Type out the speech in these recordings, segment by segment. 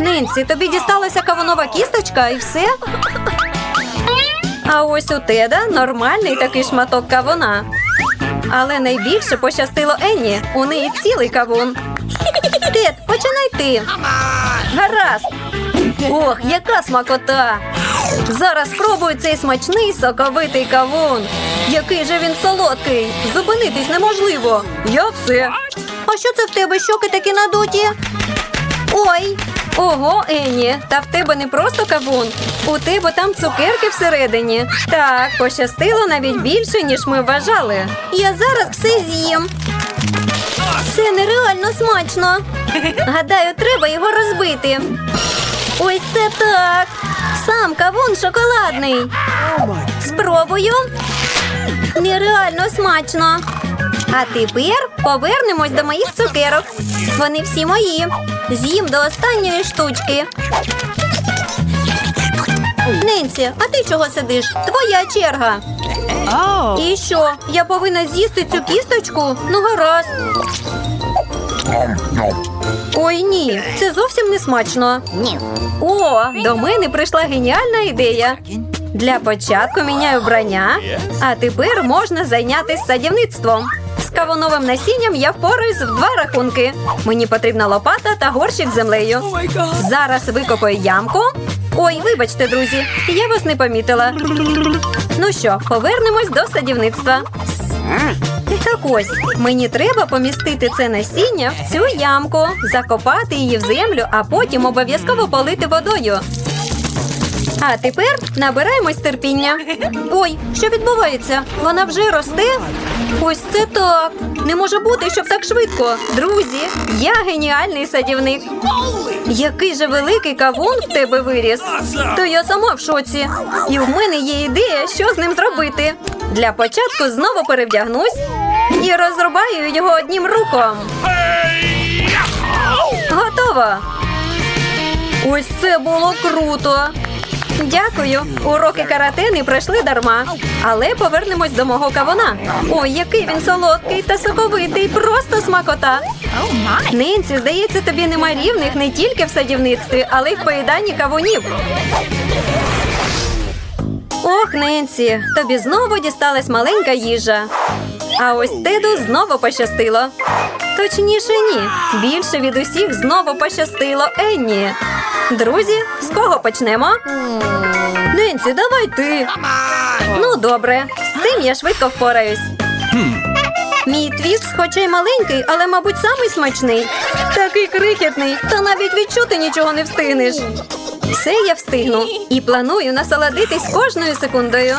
Нинці, тобі дісталася кавунова кісточка і все? А ось у Теда нормальний такий шматок кавуна. Але найбільше пощастило Енні. У неї цілий кавун. Тед, починай ти. Гаразд. Ох, яка смакота! Зараз спробую цей смачний соковитий кавун. Який же він солодкий! Зупинитись неможливо. Я все. А що це в тебе щоки такі надуті? Ой. Ого, Енні, та в тебе не просто кавун. У тебе там цукерки всередині. Так, пощастило навіть більше, ніж ми вважали. Я зараз все з'їм. Це нереально смачно. Гадаю, треба його розбити. Ось це так. Сам кавун шоколадний. Спробую. Нереально смачно. А тепер повернемось до моїх цукерок. Вони всі мої. З'їм до останньої штучки. Ненсі, а ти чого сидиш? Твоя черга. І що? Я повинна з'їсти цю кісточку? Ну гаразд. Ой, ні, це зовсім не смачно. О, до мене прийшла геніальна ідея. Для початку міняю вбрання, а тепер можна зайнятися садівництвом. З кавуновим насінням я впораюсь в два рахунки. Мені потрібна лопата та горщик з землею. Зараз викопаю ямку. Ой, вибачте, друзі, я вас не помітила. Ну що, повернемось до садівництва. Так ось, мені треба помістити це насіння в цю ямку, закопати її в землю, а потім обов'язково полити водою. А тепер набираємось терпіння. Ой, що відбувається? Вона вже росте? Ось це так. Не може бути, щоб так швидко. Друзі, я геніальний садівник. Який же великий кавун в тебе виріс. То я сама в шоці. І в мене є ідея, що з ним зробити. Для початку знову перевдягнусь і розрубаю його одним рухом. Готово. Ось це було круто. Дякую. Уроки карате не пройшли дарма. Але повернемось до мого кавуна. Ой, який він солодкий та соковитий, просто смакота. Нинці, здається, тобі нема рівних не тільки в садівництві, але й в поїданні кавунів. Ох, Ненсі, тобі знову дісталась маленька їжа. А ось Теду знову пощастило. Точніше, ні. Більше від усіх знову пощастило Енні. Друзі, з кого почнемо? Ненсі, давай ти. Ну, добре, з цим я швидко впораюсь. Мій твікс, хоча й маленький, але, мабуть, самий смачний. Такий крихітний, та навіть відчути нічого не встигнеш. Все я встигну і планую насолодитись кожною секундою.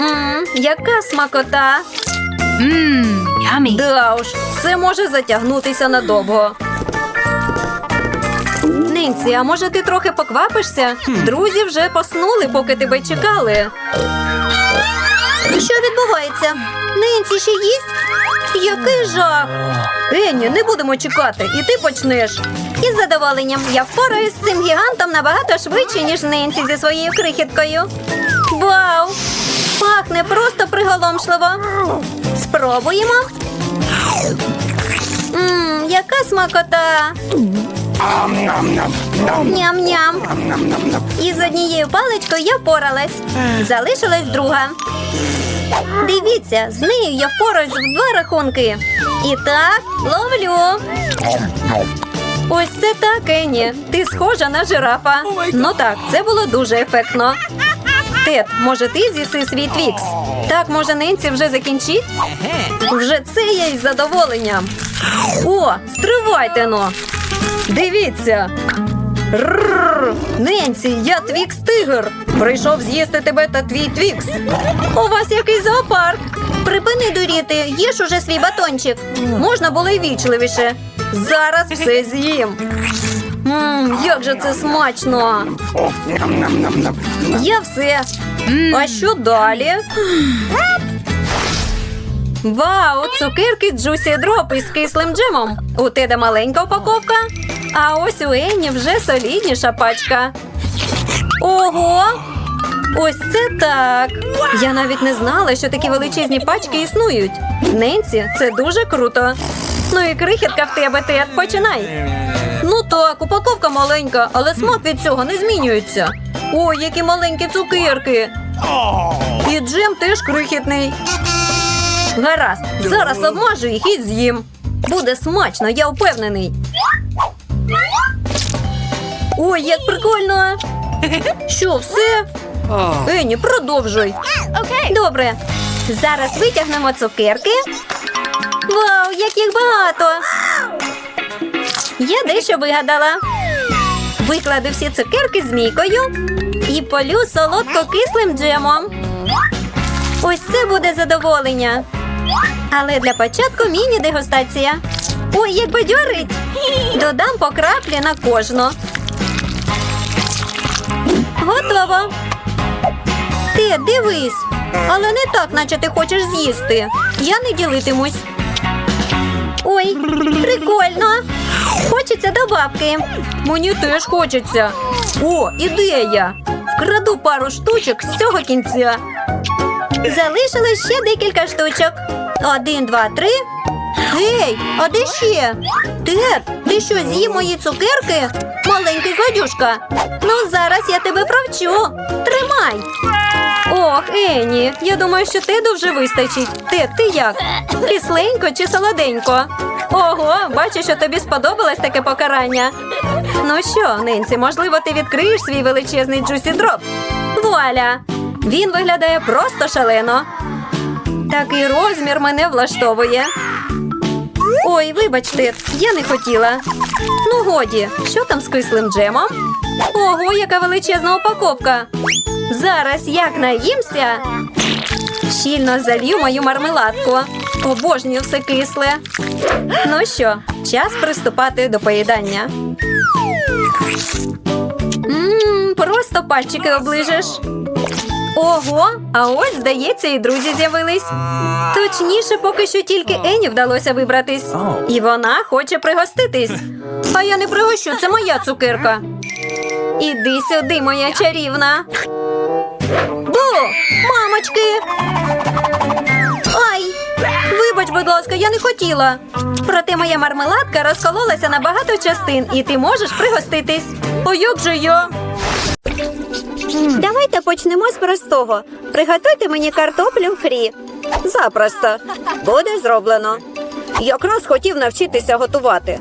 Мм, яка смакота! Mmm, yummy. Да уж, це може затягнутися надовго. Нинці, а може ти трохи поквапишся? Друзі вже поснули, поки тебе чекали. Що відбувається? Нинці ще їсть? Який жах! Енні, не будемо чекати, і ти почнеш. Із задоволенням я впораюсь з цим гігантом набагато швидше, ніж Нинці зі своєю крихіткою. Вау! Пахне просто приголомшливо. Спробуємо. Мм, яка смакота. Ням-ням. Із однією паличкою я впоралась. Залишилась друга. Дивіться, з нею я впораюсь в два рахунки. І так, ловлю. Ось це так, Енні. Ти схожа на жирафа. Ну так, це було дуже ефектно. Тед, може ти з'їси свій твікс? Так, може, Ненці вже закінчить? Вже це я із задоволенням. О, стривайте но. Дивіться. Рррр. Ненсі, я твікс тигр. Прийшов з'їсти тебе та твій твікс. У вас який зоопарк. Припини дуріти, їж уже свій батончик. Можна було й вічливіше. Зараз все з'їм. Мм, як же це смачно. Я все. А що далі? Вау, цукерки Juicy Drop із кислим джемом. У тебе маленька упаковка. А ось у Ені вже солідніша пачка. Ого! Ось це так. Я навіть не знала, що такі величезні пачки існують. Ненсі, це дуже круто. Ну і крихітка в тебе, Тед, починай. Ну так, упаковка маленька, але смак від цього не змінюється. Ой, які маленькі цукерки. І джем теж крихітний. Гаразд, зараз обмажу їх і з'їм. Буде смачно, я впевнений. Ой, як прикольно. Що, все? Ені, продовжуй. Добре. Зараз витягнемо цукерки. Вау, як їх багато! Я дещо вигадала. Викладу всі цукерки змійкою і полю солодко-кислим джемом. Ось це буде задоволення. Але для початку міні-дегустація. Ой, як бадьорить! Додам по краплі на кожну. Готово. Ти дивись, але не так, наче ти хочеш з'їсти. Я не ділитимусь. Ой, прикольно. Хочеться добавки. Мені теж хочеться. О, ідея. Вкраду пару штучок з цього кінця. Залишилось ще декілька штучок. Один, два, три. Гей, а де ще? Тед, ти що з'їв мої цукерки? Маленький злодюшка. Ну, зараз я тебе провчу. Тримай. Ох, Ені, я думаю, що теду вже вистачить. Тед, ти як? Кисленько чи солоденько? Ого, бачу, що тобі сподобалось таке покарання. Ну що, Ненсі, можливо, ти відкриєш свій величезний джусі дроп? Вуаля! Він виглядає просто шалено. Такий розмір мене влаштовує. Ой, вибачте, я не хотіла. Ну, годі, що там з кислим джемом? Ого, яка величезна упаковка. Зараз як наїмся. Щільно залью мою мармеладку. Обожнюю все кисле. Ну що, час приступати до поїдання. Ммм, просто пальчики оближеш. Ого, а ось, здається, і друзі з'явились. Точніше, поки що тільки Ені вдалося вибратись. І вона хоче пригоститись. А я не пригощу, це моя цукерка. Іди сюди, моя чарівна. Бу! Мамочки! Ай! Вибач, будь ласка, я не хотіла. Проте моя мармеладка розкололася на багато частин, і ти можеш пригоститись. А як же я? Давайте почнемо з простого. Приготуйте мені картоплю фрі. Запросто. Буде зроблено. Якраз хотів навчитися готувати.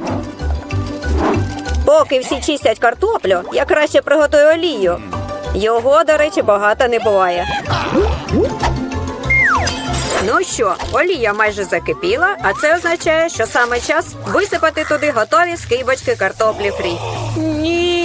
Поки всі чистять картоплю, я краще приготую олію. Його, до речі, багато не буває. Ну що, олія майже закипіла, а це означає, що саме час висипати туди готові скибочки картоплі фрі. Ні,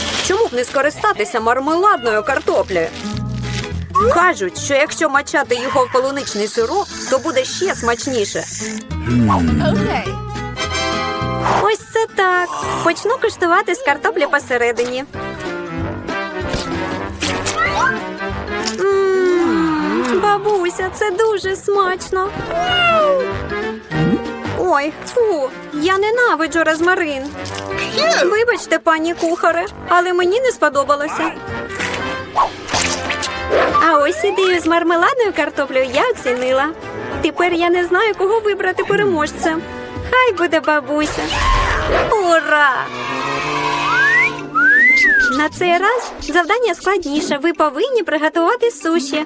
Чому б не скористатися мармеладною картоплею? Кажуть, що якщо мачати його в полуничний сироп, то буде ще смачніше. Okay. Ось це так. Почну куштувати з картоплі посередині. М, Бабуся, це дуже смачно. Ой, фу, я ненавиджу розмарин. Вибачте, пані кухаре, але мені не сподобалося. А ось ідею з мармеладною картоплею я оцінила. Тепер я не знаю, кого вибрати переможцем. Хай буде бабуся. Ура! На цей раз завдання складніше. Ви повинні приготувати суші.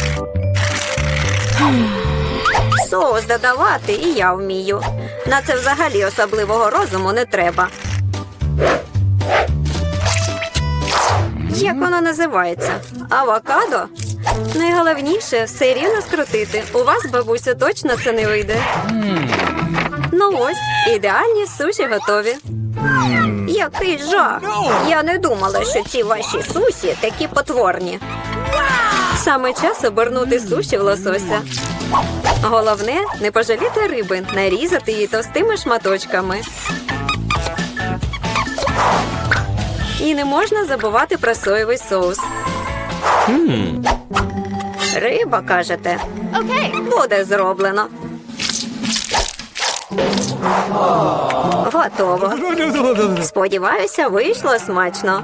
Соус додавати і я вмію. На це взагалі особливого розуму не треба. Як воно називається? Авокадо? Найголовніше все рівно скрутити. У вас, бабусю, точно це не вийде. Ну ось, ідеальні суші готові. Який жах! Я не думала, що ці ваші суші такі потворні. Саме час обернути суші в лосося. Головне не пожаліти риби, нарізати її товстими шматочками. І не можна забувати про соєвий соус. Риба, кажете, Okay. буде зроблено. Готово. Сподіваюся, вийшло смачно.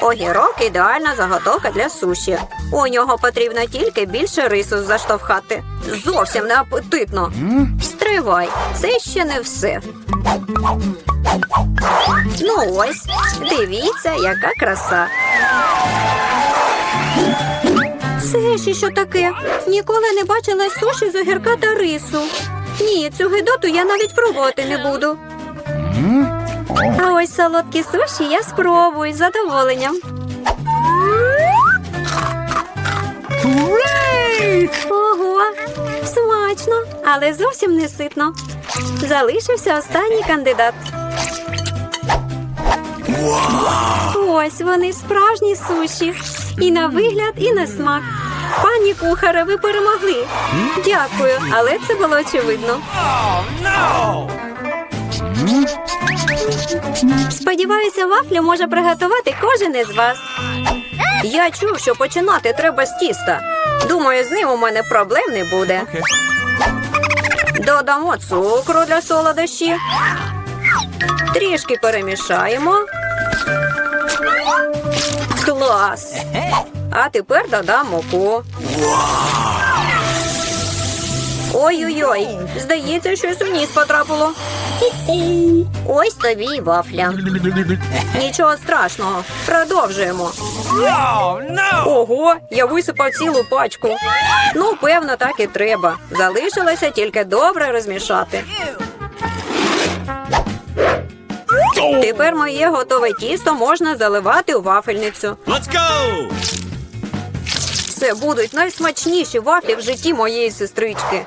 Огірок ідеальна заготовка для суші. У нього потрібно тільки більше рису заштовхати. Зовсім не апетитно. Стривай, це ще не все. Ну ось, дивіться, яка краса. Це ще що таке? Ніколи не бачила суші з огірка та рису. Ні, цю гидоту я навіть пробувати не буду. А ось солодкі суші я спробую з задоволенням. Ого, смачно, але зовсім не ситно. Залишився останній кандидат. Ось вони справжні суші. І на вигляд, і на смак. Пані кухаре, ви перемогли. Дякую, але це було очевидно. Сподіваюся, вафлю може приготувати кожен із вас. Я чув, що починати треба з тіста. Думаю, з ним у мене проблем не буде. Додамо цукру для солодощі. Трішки перемішаємо. Клас! А тепер додам муку. Ой-ой-ой, здається, щось у ніс потрапило. Ось тобі й вафля. Нічого страшного. Продовжуємо. Ого, я висипав цілу пачку. Ну, певно, так і треба. Залишилося тільки добре розмішати. Тепер моє готове тісто можна заливати у вафельницю. Let's go! Це будуть найсмачніші вафлі в житті моєї сестрички.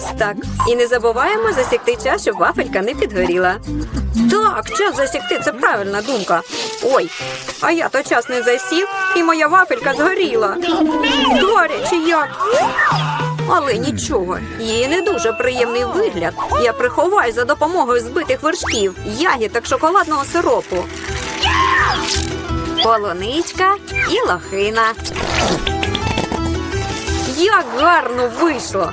Ось так. І не забуваємо засікти час, щоб вафелька не підгоріла. Так, час засікти це правильна думка. Ой, а я то час не засів, і моя вафелька згоріла. Гаряче як. Але нічого, її не дуже приємний вигляд. Я приховаю за допомогою збитих вершків, ягід та шоколадного сиропу. Полуничка і лохина. Як гарно вийшло!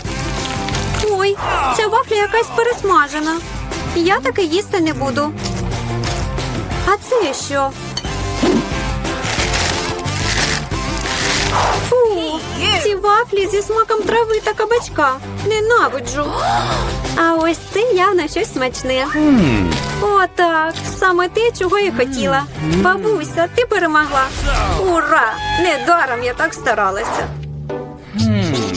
Ой, ця вафля якась пересмажена. Я таке їсти не буду. А це що? Фу, ці вафлі зі смаком трави та кабачка. Ненавиджу. А ось це явно щось смачне. Отак, саме те, чого я хотіла. Бабуся, ти перемогла. Ура! Недаром я так старалася.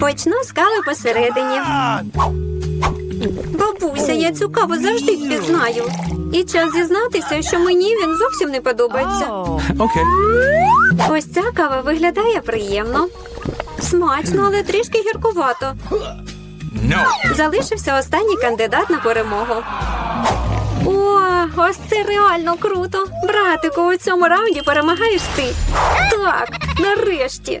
Почну з кави посередині. Бабуся, я цю каву завжди впізнаю. І час зізнатися, що мені він зовсім не подобається. Okay. Ось ця кава виглядає приємно. Смачно, але трішки гіркувато. No. Залишився останній кандидат на перемогу. О, ось це реально круто. Братику, у цьому раунді перемагаєш ти. Так, нарешті.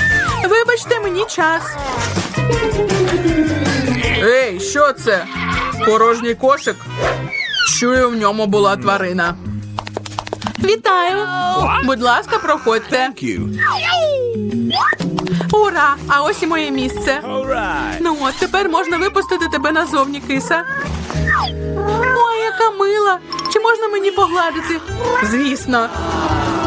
Вибачте мені час. Ей, що це? Порожній кошик? Чую, в ньому була тварина. Вітаю! Будь ласка, проходьте. Thank you. Ура! А ось і моє місце. All right. Ну от тепер можна випустити тебе назовні, киса. Ой, яка мила! Чи можна мені погладити? Звісно.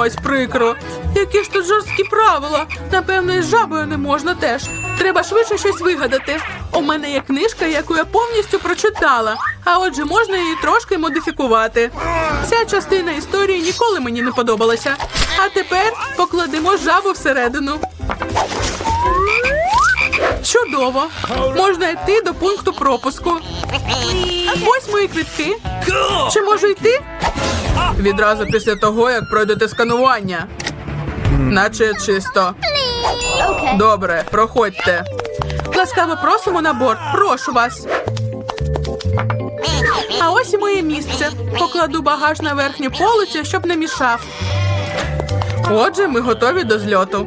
Ось прикро. Які ж тут жорсткі правила. Напевно, з жабою не можна теж. Треба швидше щось вигадати. У мене є книжка, яку я повністю прочитала. А отже, можна її трошки модифікувати. Ця частина історії ніколи мені не подобалася. А тепер покладемо жабу всередину. Чудово! Можна йти до пункту пропуску. Ось мої квитки. Чи можу йти? Відразу після того, як пройдете сканування. Наче чисто. Добре, проходьте. Ласкаво просимо на борт. Прошу вас. А ось і моє місце. Покладу багаж на верхню полицю, щоб не мішав. Отже, ми готові до зльоту.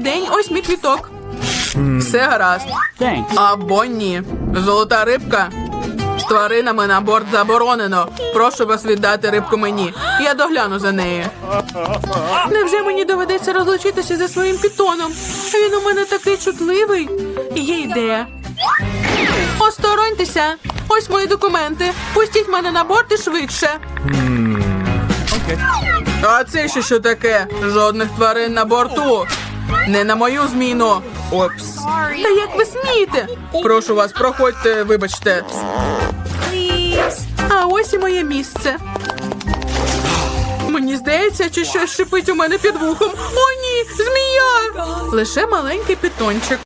День, ось мій квіток. Все гаразд. Thanks. Або ні. Золота рибка. З тваринами на борт заборонено. Прошу вас віддати рибку мені. Я догляну за нею. Невже мені доведеться розлучитися зі своїм пітоном? Він у мене такий чутливий. Є ідея. Остороньтеся. Ось мої документи. Пустіть мене на борт і швидше. А це ще що таке? Жодних тварин на борту. Не на мою зміну. Опс. Та як ви смієте? Прошу вас, проходьте, вибачте. А ось і моє місце. Мені здається, чи щось шипить у мене під вухом. О, ні, змія! Лише маленький питончик.